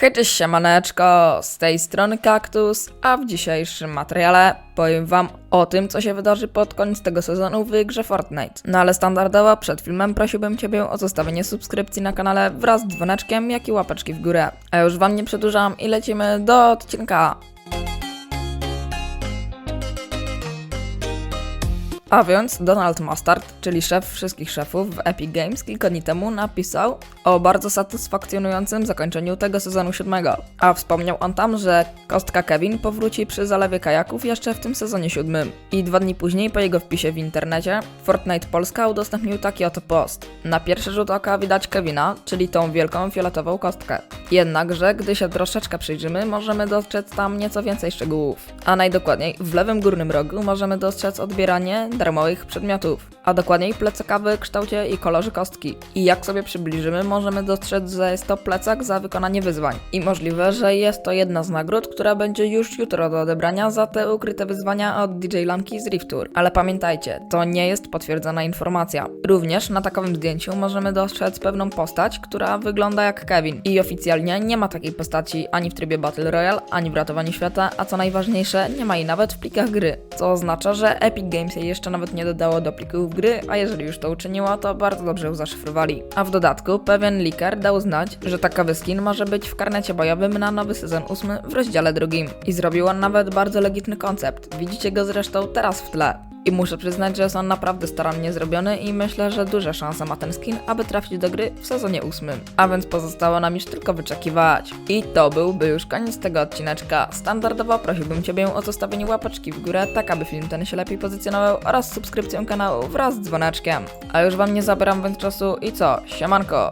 Hej, cześć, siemaneczko, z tej strony Kaktus, a w dzisiejszym materiale powiem wam o tym, co się wydarzy pod koniec tego sezonu w grze Fortnite. No ale standardowo przed filmem prosiłbym ciebie o zostawienie subskrypcji na kanale wraz z dzwoneczkiem, jak i łapeczki w górę. A już wam nie przedłużam i lecimy do odcinka. A więc Donald Mustard, czyli szef wszystkich szefów w Epic Games, kilka dni temu napisał o bardzo satysfakcjonującym zakończeniu tego sezonu siódmego. A wspomniał on tam, że kostka Kevin powróci przy zalewie kajaków jeszcze w tym sezonie siódmym. I dwa dni później, po jego wpisie w internecie, Fortnite Polska udostępnił taki oto post. Na pierwszy rzut oka widać Kevina, czyli tą wielką fioletową kostkę. Jednakże, gdy się troszeczkę przyjrzymy, możemy dostrzec tam nieco więcej szczegółów. A najdokładniej, w lewym górnym rogu możemy dostrzec odbieranie darmowych przedmiotów, a dokładniej plecaka w kształcie i kolorze kostki. I jak sobie przybliżymy, możemy dostrzec, że jest to plecak za wykonanie wyzwań. I możliwe, że jest to jedna z nagród, która będzie już jutro do odebrania za te ukryte wyzwania od DJ Lamki z Rift Tour. Ale pamiętajcie, to nie jest potwierdzona informacja. Również na takowym zdjęciu możemy dostrzec pewną postać, która wygląda jak Kevin. I oficjalnie nie ma takiej postaci ani w trybie Battle Royale, ani w ratowaniu świata, a co najważniejsze, nie ma jej nawet w plikach gry. Co oznacza, że Epic Games jej jeszcze nawet nie dodało do plików gry, a jeżeli już to uczyniło, to bardzo dobrze ją zaszyfrowali. A w dodatku pewien leaker dał znać, że takowy skin może być w karnecie bojowym na nowy sezon 8 w rozdziale drugim. I zrobił on nawet bardzo legitny koncept. Widzicie go zresztą teraz w tle. I muszę przyznać, że on naprawdę starannie zrobiony i myślę, że duże szanse ma ten skin, aby trafić do gry w sezonie 8. A więc pozostało nam już tylko wyczekiwać. I to byłby już koniec tego odcineczka. Standardowo prosiłbym Ciebie o zostawienie łapeczki w górę, tak aby film ten się lepiej pozycjonował oraz subskrypcją kanału wraz z dzwoneczkiem. A już Wam nie zabieram więc czasu i co? Siemanko!